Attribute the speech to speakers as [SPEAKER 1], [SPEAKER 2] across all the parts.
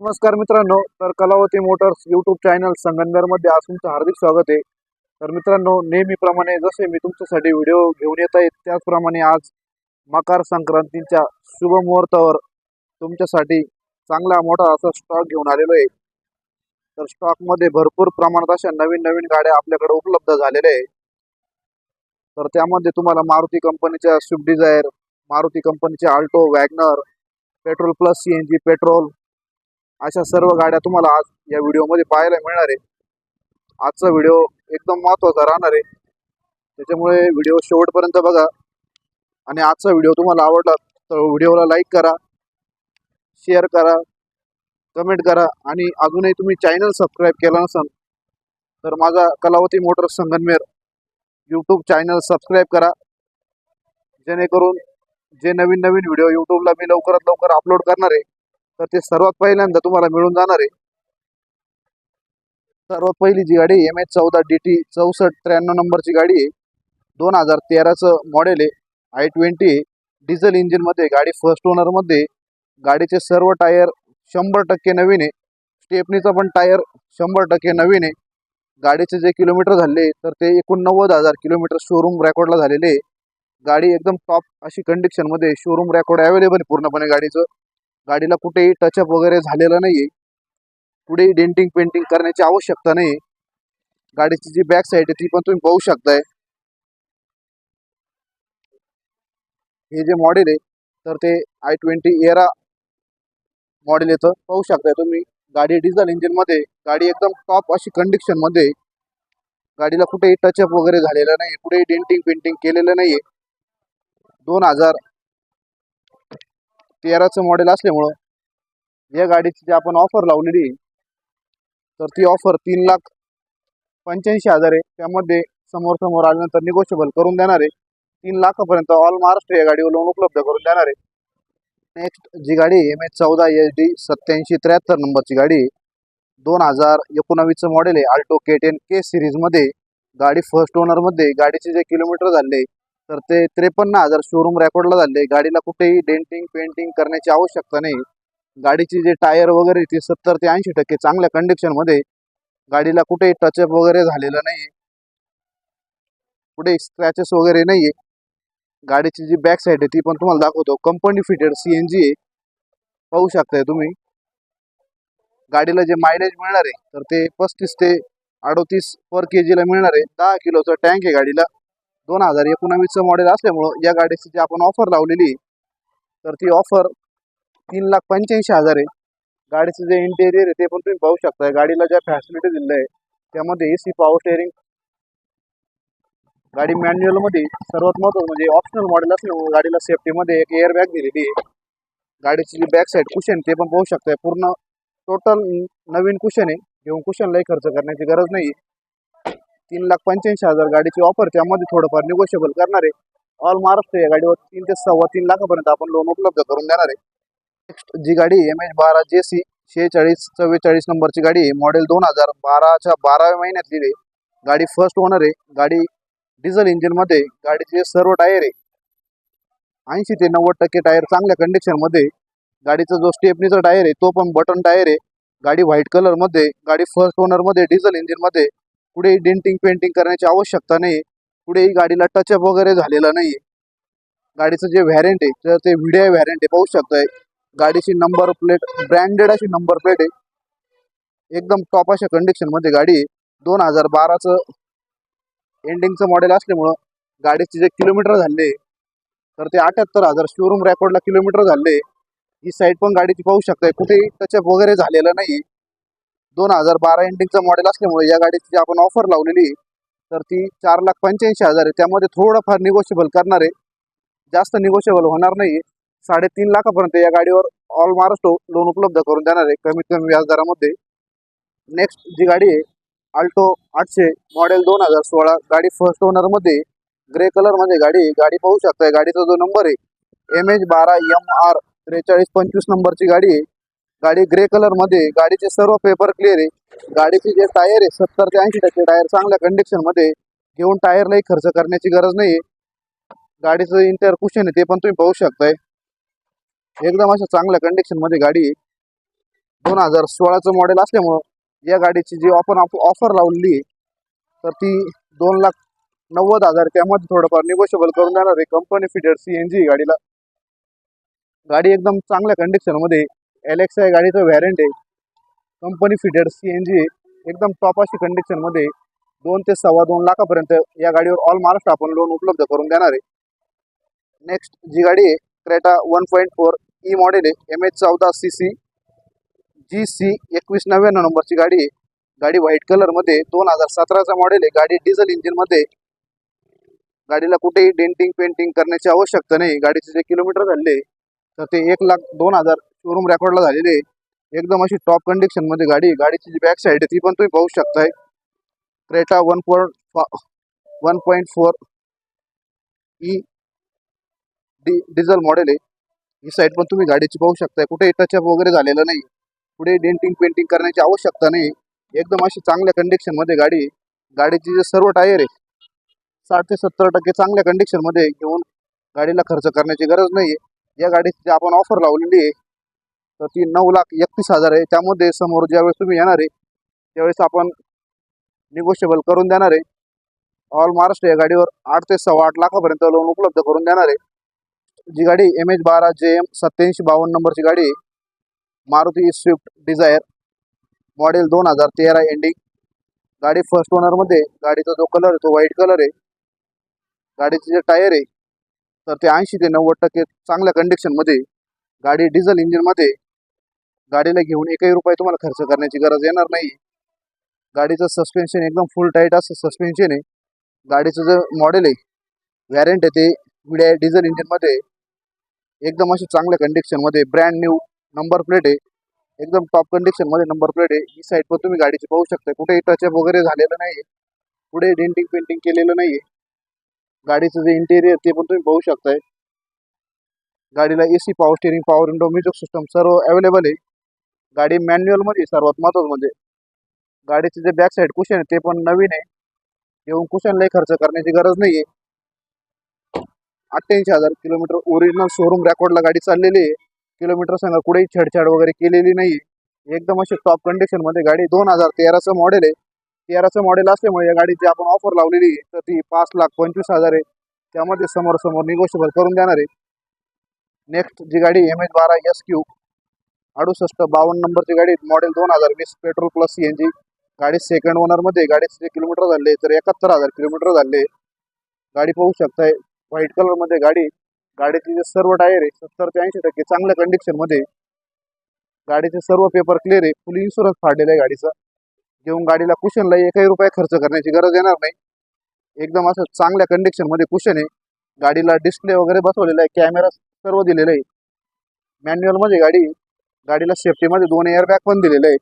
[SPEAKER 1] नमस्कार मित्रांनो तर कलावती मोटर्स यूट्यूब चॅनल संगमनेरमध्ये आज तुमचं हार्दिक स्वागत आहे. तर मित्रांनो नेहमीप्रमाणे जसे मी तुमच्यासाठी व्हिडिओ घेऊन येत आहे त्याचप्रमाणे आज मकर संक्रांतीच्या शुभ मुहूर्तावर तुमच्यासाठी चांगला मोठा असा स्टॉक घेऊन आलेलो आहे. तर स्टॉकमध्ये भरपूर प्रमाणात अशा नवीन नवीन गाड्या आपल्याकडे उपलब्ध झालेल्या आहे तर त्यामध्ये तुम्हाला मारुती कंपनीच्या स्विफ्ट डिझायर मारुती कंपनीचे Alto WagonR petrol plus C N G petrol अशा सर्व गाड्या तुम्हाला आज या व्हिडिओमध्ये पाहायला मिळणार आहे. आजचा व्हिडिओ एकदम महत्त्वाचा राहणार आहे. त्याच्यामुळे व्हिडिओ शेवटपर्यंत बघा. आणि आजचा व्हिडिओ तुम्हाला आवडला तर व्हिडिओला लाईक करा शेअर करा कमेंट करा आणि अजूनही तुम्ही चॅनल सबस्क्राईब केला नसाल तर माझा Kalavati motor Sangamner YouTube channel subscribe करा. जेणेकरून जे नवीन नवीन व्हिडिओ यूट्यूबला मी लवकरात लवकर अपलोड करणार आहे तर ते सर्वात पहिल्यांदा तुम्हाला मिळून जाणार आहे. सर्वात पहिली जी गाडी एम एच चौदा डी टी चौसष्ट त्र्याण्णव नंबरची गाडी आहे. दोन हजार तेराचं मॉडेल आहे. आय ट्वेंटी डिझेल इंजिनमध्ये गाडी फर्स्ट ओनरमध्ये गाडीचे सर्व टायर शंभर टक्के नवीन आहे. स्टेपनीचा पण टायर शंभर टक्के नवीन आहे. गाडीचे जे किलोमीटर झाले तर ते एकोणनव्वद हजार किलोमीटर शोरूम रेकॉर्डला झालेले गाडी एकदम टॉप अशी कंडिशनमध्ये शोरूम रेकॉर्ड अवेलेबल आहे पूर्णपणे गाडीचं. गाडीला कुठेही टचअप वगैरे झालेलं नाहीये. कुठेही डेंटिंग पेंटिंग करण्याची आवश्यकता नाही गाडीची जी बॅक साईड आहे ती पण तुम्ही पाहू शकताय. हे जे मॉडेल आहे तर ते आय ट्वेंटी एरा मॉडेल येतं. पाहू शकताय तुम्ही. गाडी डिझेल इंजिनमध्ये गाडी एकदम टॉप अशी कंडिशनमध्ये गाडीला कुठेही टचअप वगैरे झालेलं नाही कुठेही डेंटिंग पेंटिंग केलेलं नाही दोन हजार तेराचं मॉडेल असल्यामुळं या गाडीची जी आपण ऑफर लावलेली तर ती ऑफर तीन लाख पंच्याऐंशी हजार आहे. त्यामध्ये समोर समोर आल्यानंतर निगोशिएबल करून देणार आहे. तीन लाखापर्यंत ऑल महाराष्ट्र या गाडीवर लोन उपलब्ध करून देणार आहे. नेक्स्ट जी गाडी एम एच चौदा एच डी सत्याऐंशी त्र्याहत्तर नंबरची गाडी दोन हजार एकोणावीसचं मॉडेल आहे. आल्टो के टेन के सिरीजमध्ये गाडी फर्स्ट ओनरमध्ये गाडीचे जे किलोमीटर झाले तर ते त्रेपन्न हजार शोरूम रेकॉर्डला झाले. गाडीला कुठेही डेंटिंग पेंटिंग करण्याची आवश्यकता नाही. गाडीची जे टायर वगैरे ते सत्तर ते ऐंशी टक्के चांगल्या कंडिशनमध्ये गाडीला कुठेही टचअप वगैरे झालेलं नाही कुठे स्क्रॅचेस वगैरे नाही आहे गाडीची जी बॅक साईड आहे ती पण तुम्हाला दाखवतो. Company fitted C N G आहे. पाहू शकताय तुम्ही. गाडीला जे मायलेज मिळणार आहे तर ते पस्तीस ते अडोतीस पर के जीला मिळणार आहे. दहा किलोचा टँक आहे गाडीला. दोन हजार एकोणावीसचं मॉडेल असल्यामुळं या गाडीची जी आपण ऑफर लावलेली आहे, तर ती ऑफर तीन लाख पंच्याऐंशी हजार आहे. गाडीचं जे इंटेरियर आहे ते पण तुम्ही पाहू शकताय गाडीला ज्या फॅसिलिटी दिलेल्या आहे त्यामध्ये ए सी पॉवर स्टेअरिंग गाडी मॅन्युअलमध्ये सर्वात महत्त्वाचं म्हणजे ऑप्शनल मॉडेल असल्यामुळे गाडीला सेफ्टीमध्ये एक एअर बॅग दिलेली आहे. गाडीची जी बॅक साईड कुशन ते पण पाहू शकताय. पूर्ण टोटल नवीन कुशन आहे. घेऊन कुशनलाही खर्च करण्याची गरज नाही तीन लाख पंच्याऐंशी हजार गाडीची ऑफर त्यामध्ये थोडंफार निगोशिएबल करणार आहे. ऑल महाराष्ट्र या गाडीवर तीन ते सव्वा तीन लाखापर्यंत आपण लोन उपलब्ध करून देणार आहे. नेक्स्ट जी गाडी एम एच बारा जे सी शेहेचाळीस चव्वेचाळीस नंबरची गाडी आहे. मॉडेल दोन हजार बाराच्या बाराव्या महिन्यातली आहे. गाडी फर्स्ट ओनर आहे. गाडी डिझेल इंजिनमध्ये गाडीचे सर्व टायर आहे. ऐंशी ते नव्वद टक्के टायर चांगल्या कंडिशनमध्ये गाडीचा जो स्टेपनीचा टायर आहे तो पण बटन टायर आहे. गाडी व्हाईट कलरमध्ये गाडी फर्स्ट ओनरमध्ये डिझेल इंजिनमध्ये कुठेही डेंटिंग पेंटिंग करण्याची आवश्यकता नाही कुठेही गाडीला टचअप वगैरे झालेला नाही गाडीचं जे व्हॅरियंट आहे तर ते व्हिडिओ व्हॅरेंट आहे पाहू शकताय. गाडीची नंबर प्लेट ब्रँडेड अशी नंबर प्लेट आहे. एकदम टॉप अशा कंडिशनमध्ये गाडी आहे. दोन हजार बाराचं एंडिंगचं मॉडेल असल्यामुळं गाडीचे जे किलोमीटर झाले तर ते अठ्याहत्तर हजार शोरूम रेकॉर्डला किलोमीटर झाले. ही साईड पण गाडीची पाहू शकताय. कुठेही टचअप वगैरे झालेलं नाही दोन हजार बारा एंडिंगचं मॉडेल असल्यामुळे या गाडीची जी आपण ऑफर लावलेली तर ती चार लाख पंच्याऐंशी हजार आहे. त्यामध्ये थोडंफार निगोशिएबल करणार आहे. जास्त निगोशिएबल होणार नाही साडेतीन लाखापर्यंत या गाडीवर ऑल महाराष्ट्र लोन उपलब्ध करून देणार आहे कमीत कमी व्याजदरामध्ये नेक्स्ट जी गाडी आहे आल्टो आठशे मॉडेल दोन हजार सोळा. गाडी फर्स्ट ओनरमध्ये ग्रे कलरमध्ये गाडी गाडी पाहू शकता गाडीचा जो नंबर आहे एम एच बारा एम आर त्रेचाळीस पंचवीस नंबरची गाडी आहे. गाडी ग्रे कलरमध्ये गाडीचे सर्व पेपर क्लिअर आहे. गाडीचे जे टायर आहे सत्तर ते ऐंशी टक्के टायर चांगल्या कंडिशनमध्ये घेऊन टायरलाही खर्च करण्याची गरज नाही गाडीचं इंटर कुशन आहे ते पण तुम्ही पाहू शकताय. एकदम अशा चांगल्या कंडिशनमध्ये गाडी आहे. दोन हजार सोळाचं मॉडेल असल्यामुळं या गाडीची जी आपण ऑफर लावलेली आहे, तर ती दोन लाख नव्वद हजार त्यामध्ये थोडंफार निगोशिएबल करून देणार आहे. Company fitted C N G गाडीला. गाडी एकदम चांगल्या कंडिशनमध्ये ॲलेक्सा या गाडीचं व्हॅरंट आहे. Company fitted C N G एकदम टॉप अशी कंडिशनमध्ये दोन ते सव्वा दोन लाखापर्यंत या गाडीवर ऑल महाराष्ट्र आपण लोन उपलब्ध करून देणार आहे. नेक्स्ट जी गाडी आहे Creta one point four E model आहे. एम एच चौदा सी सी जी सी एकवीस नव्याण्णव नंबरची गाडी आहे. गाडी व्हाईट कलरमध्ये दोन हजार सतराचा मॉडेल आहे. गाडी डिझेल इंजिनमध्ये गाडीला कुठेही डेंटिंग पेंटिंग करण्याची आवश्यकता नाही. गाडीचे जे किलोमीटर झाले तर ते एक लाख दोन हजार शोरूम रेकॉर्डला झालेले आहे. एकदम अशी टॉप कंडिशनमध्ये गाडी गाडीची जी बॅक साईड आहे ती पण तुम्ही पाहू शकताय. Creta one four one point four E D diesel model आहे. ही साईड पण तुम्ही गाडीची पाहू शकताय. कुठे टचअप वगैरे झालेलं नाही. पुढे डेंटिंग पेंटिंग करण्याची आवश्यकता नाही. एकदम अशी चांगल्या कंडिशनमध्ये गाडी आहे. गाडीची जे सर्व टायर आहे साठ ते सत्तर टक्के चांगल्या कंडिशनमध्ये घेऊन गाडीला खर्च करण्याची गरज नाही या गाडीची आपण ऑफर लावलेली आहे तर ती नऊ लाख एकतीस हजार आहे. त्यामध्ये समोर ज्यावेळेस तुम्ही येणार आहे त्यावेळेस आपण निगोशिएबल करून देणार आहे. ऑल महाराष्ट्र या गाडीवर आठ ते सव्वा आठ लाखापर्यंत लोन उपलब्ध करून देणार आहे. जी गाडी एम एच बारा जे एम सत्याऐंशी बावन्न नंबरची गाडी आहे. मारुती स्विफ्ट डिझायर मॉडेल दोन हजार तेरा एंडिंग गाडी फर्स्ट ओनरमध्ये गाडीचा जो कलर आहे तो व्हाईट कलर आहे. गाडीचे जे टायर आहे तर ते ऐंशी ते नव्वद टक्के चांगल्या कंडिशनमध्ये गाडी डिझेल इंजिनमध्ये गाडीला घेऊन एकही रुपये तुम्हाला खर्च करण्याची गरज येणार नाही. गाडीचं सस्पेन्शन एकदम फुल टाईट असं सस्पेन्शन आहे. गाडीचं जे मॉडेल आहे व्हॅरंट आहे ते विड्या डिझेल इंजिनमध्ये एकदम अशी चांगल्या कंडिशनमध्ये ब्रँड न्यू नंबर प्लेट आहे. एकदम टॉप कंडिशनमध्ये नंबर प्लेट आहे. ही साईड पण तुम्ही गाडीची पाहू शकता. कुठेही टचअप वगैरे झालेलं नाही पुढे डेंटिंग पेंटिंग केलेलं नाही गाडीचं जे इंटेरियर ते पण तुम्ही पाहू शकताय. गाडीला A C power steering power window music system सर्व अवेलेबल आहे. गाडी मॅन्युअलमध्ये सर्वात महत्त्वाचं म्हणजे. गाडीचे जे बॅक साईड कुशन आहे ते पण नवीन आहे. येऊन कुशनलाही खर्च करण्याची गरज नाही आहे अठ्ठ्याऐंशी हजार किलोमीटर ओरिजिनल शोरूम रेकॉर्डला गाडी चाललेली आहे. किलोमीटर सांगा कुठेही छेडछाड वगैरे केलेली नाही एकदम अशी टॉप कंडिशनमध्ये गाडी दोन हजार तेराचं मॉडेल आहे. तेराचं मॉडेल असल्यामुळे या गाडीची आपण ऑफर लावलेली आहे. तर ती पाच लाख पंचवीस हजार आहे. त्यामध्ये समोर समोर निगोशिएबल करून देणार आहे. नेक्स्ट जी गाडी एम एच बारा एस क्यू अडुसष्ट बावन्न नंबरची गाडी मॉडेल दोन हजार वीस petrol plus C N G गाडी सेकंड ओनरमध्ये गाडीचे किलोमीटर झाले. तर एकाहत्तर हजार किलोमीटर झाले गाडी पाहू शकताय. व्हाईट कलरमध्ये गाडी. गाडीचे जे सर्व टायर आहे सत्तर ते ऐंशी टक्के चांगल्या कंडिशनमध्ये गाडीचे सर्व पेपर क्लिअर आहे. फुल इन्शुरन्स फाडलेला आहे गाडीचा. घेऊन गाडीला कुशनला एकही रुपये खर्च करण्याची गरज येणार नाही. एकदम असं चांगल्या कंडिशनमध्ये कुशन आहे. गाडीला डिस्प्ले वगैरे बसवलेला आहे. कॅमेरा सर्व दिलेला आहे. मॅन्युअलमध्ये गाडी गाडीला सेफ्टीमध्ये दोन एअर बॅग पण दिलेले आहे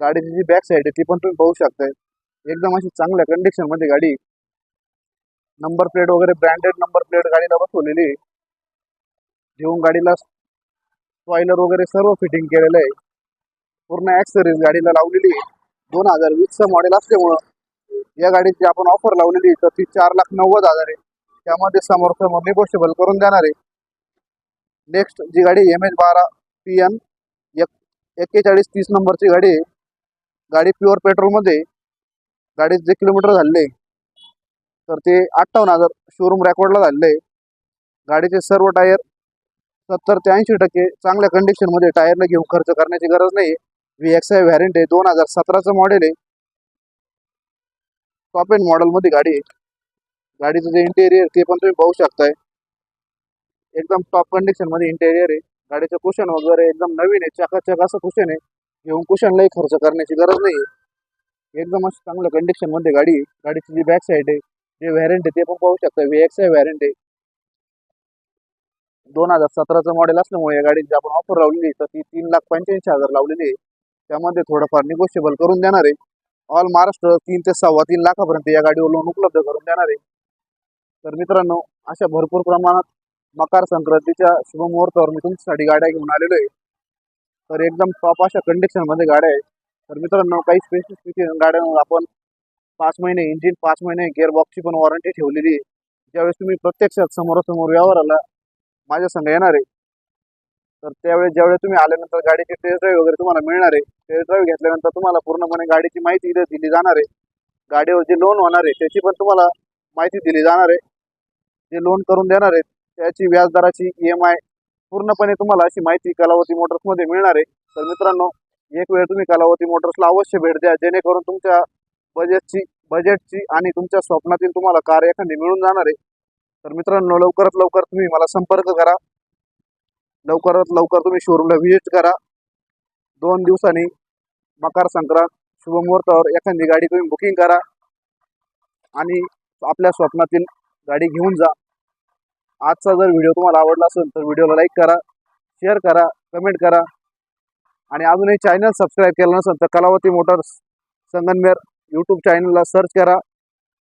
[SPEAKER 1] गाडीची जी बॅक साईड आहे ती पण तुम्ही पाहू शकताय. एकदम अशी चांगल्या कंडिशनमध्ये गाडी. नंबर प्लेट वगैरे ब्रँडेड नंबर प्लेट गाडीला बसवलेली आहे. घेऊन गाडीला स्पॉयलर वगैरे सर्व फिटिंग केलेलं आहे. पूर्ण ॲक्सरीज गाडीला लावलेली आहे. दोन हजार वीसचं मॉडेल असल्यामुळं या गाडीची आपण ऑफर लावलेली तर ती चार लाख नव्वद हजार आहे. त्यामध्ये समोर समोर निगोशिएबल करून देणार आहे. नेक्स्ट जी गाडी एम एच बारा पी एन एक एक्केचाळीस तीस नंबरची गाडी आहे. गाडी प्युअर पेट्रोलमध्ये गाडीचे जे किलोमीटर झाले तर ते अठ्ठावन्न हजार शोरूम रेकॉर्डला झालेले गाडीचे सर्व टायर सत्तर ते ऐंशी टक्के चांगल्या कंडिशनमध्ये टायरला घेऊन खर्च करण्याची गरज नाही व्ही एक्स आय व्हॅरेंट आहे दोन हजार सतराचं मॉडेल आहे. टॉप एंड मॉडेलमध्ये गाडी आहे. गाडीचं जे इंटेरियर ते पण तुम्ही पाहू शकताय. एकदम टॉप कंडिशनमध्ये इंटेरियर आहे. गाडीचं कुशन वगैरे एकदम नवीन आहे. चकाचक असं कुशन आहे. घेऊन कुशनलाही खर्च करण्याची गरज नाही आहे एकदम असं चांगल्या कंडिशनमध्ये गाडी आहे. गाडीची जी बॅक साईड आहे जे व्हॅरंट आहे ते पण पाहू शकता. व्ही एक्स आय आहे. दोन हजार सतराचं मॉडेल असल्यामुळे या गाडीची आपण ऑफर लावलेली तर ती तीन लाख पंच्याऐंशी हजार लावलेली आहे. त्यामध्ये थोडंफार निगोशिएबल करून देणार आहे. ऑल महाराष्ट्र तीन ते सव्वा तीन लाखापर्यंत या गाडीवर लोन उपलब्ध करून देणार आहे. तर मित्रांनो अशा भरपूर प्रमाणात मकर संक्रांतीच्या शुभमुहूर्तावर मी तुमच्यासाठी गाड्या घेऊन आलेलो आहे. तर एकदम टॉप अशा कंडिशनमध्ये गाड्या आहेत. तर मित्रांनो काही स्पेसिफिक गाड्यांवर आपण पाच महिने इंजिन पाच महिने गिअरबॉक्सची पण वॉरंटी ठेवलेली आहे. ज्यावेळेस तुम्ही प्रत्यक्षात समोरासमोर व्यवहाराला माझ्या संग येणार आहे तर त्यावेळेस ज्यावेळेस तुम्ही आल्यानंतर गाडीची टेस्ट ड्राईव्ह वगैरे तुम्हाला मिळणार आहे. टेस्ट ड्राईव्ह घेतल्यानंतर तुम्हाला पूर्णपणे गाडीची माहिती दिली जाणार आहे. गाडीवर जे लोन होणार आहे त्याची पण तुम्हाला माहिती दिली जाणार आहे. जे लोन करून देणार आहेत त्याची व्याजदराची ई एम आय पूर्णपणे तुम्हाला अशी माहिती कलावती मोटर्समध्ये मिळणार आहे. तर मित्रांनो एक वेळ तुम्ही कलावती मोटर्सला अवश्य भेट द्या. जेणेकरून तुमच्या बजेटची बजेटची आणि तुमच्या स्वप्नातील तुम्हाला कार एखादी मिळून जाणार आहे. तर मित्रांनो लवकरात लवकर तुम्ही मला संपर्क करा. लवकरात लवकर तुम्ही शोरूमला व्हिजिट करा. दोन दिवसांनी मकर संक्रांत शुभमुहूर्तावर एखादी गाडी तुम्ही बुकिंग करा. आणि आपल्या स्वप्नातील गाडी घेऊन जा. आजचा जर व्हिडिओ तुम्हाला आवडला असेल तर व्हिडिओला लाईक करा शेअर करा कमेंट करा. आणि अजूनही चॅनल सबस्क्राईब केलं नसेल तर कलावती मोटर्स संगनमेर यूट्यूब चॅनलला सर्च करा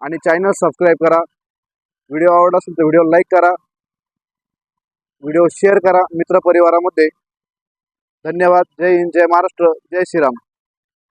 [SPEAKER 1] आणि चॅनल सबस्क्राईब करा. व्हिडिओ आवडला असेल तर व्हिडिओला लाईक करा. व्हिडिओ शेअर करा मित्रपरिवारामध्ये. धन्यवाद. जय हिंद जय महाराष्ट्र जय श्रीराम.